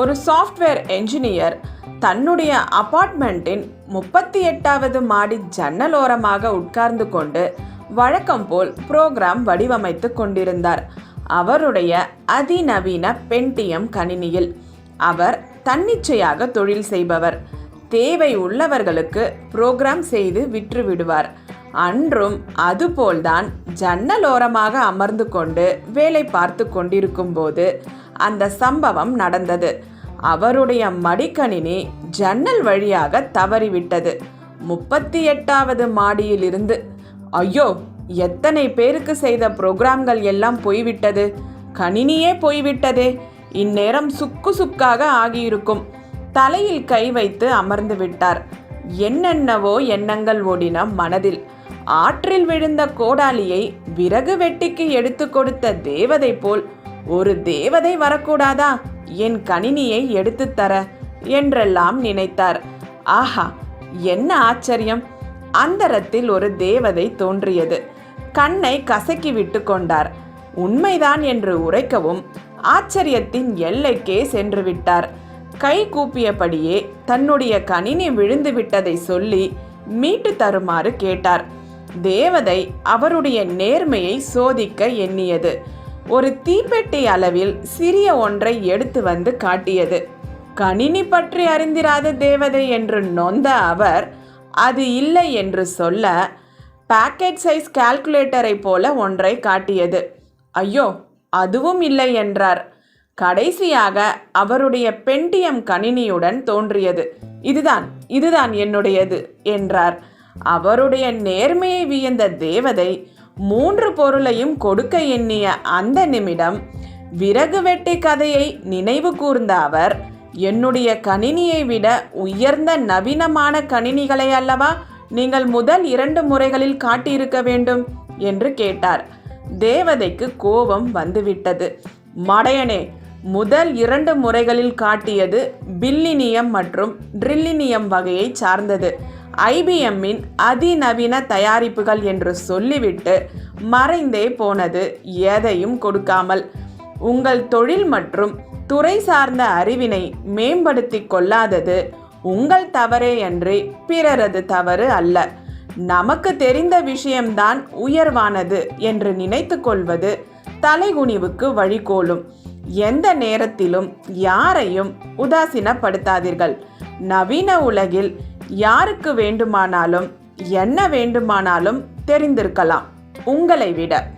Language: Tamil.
ஒரு சாஃப்ட்வேர் என்ஜினியர் தன்னுடைய அபார்ட்மெண்ட்டின் முப்பத்தி எட்டாவது மாடி ஜன்னலோரமாக உட்கார்ந்து கொண்டு வழக்கம் போல் புரோகிராம் வடிவமைத்து கொண்டிருந்தார். அவருடைய அதிநவீன பென்டியம் கணினியில் அவர் தன்னிச்சையாக தொழில் செய்பவர். தேவை உள்ளவர்களுக்கு புரோகிராம் செய்து விற்றுவிடுவார். அன்றும் அதுபோல்தான் ஜன்னலோரமாக அமர்ந்து கொண்டு வேலை பார்த்து கொண்டிருக்கும் போது அந்த சம்பவம் நடந்தது. அவருடைய மடிக்கணினி ஜன்னல் வழியாக தவறிவிட்டது. முப்பத்தி எட்டாவது மாடியிலிருந்து. ஐயோ எத்தனை பேருக்கு செய்த புரோகிராம்கள் எல்லாம் போய்விட்டது? கணினியே போய்விட்டதே. இந்நேரம் சுக்கு சுக்காக ஆகியிருக்கும். தலையில் கை வைத்து அமர்ந்து விட்டார். என்னென்னவோ எண்ணங்கள் ஓடின மனதில். ஆற்றில் விழுந்த கோடாலியை விறகு வெட்டிக்கு எடுத்து கொடுத்த தேவதை போல் ஒரு தேவதை வரக்கூடாதா? என் கணினியை எடுத்து தர என்றெல்லாம் நினைத்தார். ஆஹா என்ன ஆச்சரியம். அந்தரத்தில் ஒரு தேவதை தோன்றியது. கண்ணை கசக்கி விட்டு கொண்டார். உண்மைதான் என்று உரைக்கவும் ஆச்சரியத்தின் எல்லைக்கே சென்று விட்டார். கை கூப்பியபடியே தன்னுடைய கணினி விழுந்து விட்டதை சொல்லி மீட்டு தருமாறு கேட்டார். தேவதை அவருடைய நேர்மையை சோதிக்க எண்ணியது. ஒரு தீப்பெட்டி அளவில் சிறிய ஒன்றை எடுத்து வந்து காட்டியது. கணினி பற்றி அறிந்திராத தேவதை என்று நொந்த அவர் அது இல்லை என்று சொல்ல பாக்கெட் சைஸ் கால்குலேட்டரை போல ஒன்றை காட்டியது. ஐயோ அதுவும் இல்லை என்றார். கடைசியாக அவருடைய பென்டியம் கணினியுடன் தோன்றியது. இதுதான் இதுதான் என்னுடையது என்றார். அவருடைய நேர்மையை வியந்த தேவதை மூன்று பொருளையும் கொடுக்க எண்ணிய அந்த நிமிடம் விறகு வெட்டி கதையை நினைவு கூர்ந்த அவர் என்னுடைய கணினியை விட உயர்ந்த நவீனமான கணினிகளை அல்லவா? நீங்கள் முதல் இரண்டு முறைகளில் காட்டியிருக்க வேண்டும் என்று கேட்டார். தேவதைக்கு கோபம் வந்துவிட்டது. மடையனே முதல் இரண்டு முறைகளில் காட்டியது பில்லினியம் மற்றும் ட்ரில்லினியம் வகையை சார்ந்தது. ஐபிஎம்மின் அதிநவீன தயாரிப்புகள் என்று சொல்லிவிட்டு மறைந்தே போனது எதையும் கொடுக்காமல். உங்கள் தொழில் மற்றும் துறை சார்ந்த அறிவினை மேம்படுத்தி கொள்ளாதது உங்கள் தவறே அன்றி பிறரது தவறு அல்ல. நமக்கு தெரிந்த விஷயம்தான் உயர்வானது என்று நினைத்து கொள்வது தலைகுனிவுக்கு வழிகோலும். எந்த நேரத்திலும் யாரையும் உதாசீனப்படுத்தாதீர்கள். நவீன உலகில் யாருக்கு வேண்டுமானாலும் என்ன வேண்டுமானாலும் தெரிந்திருக்கலாம். உங்களை விட.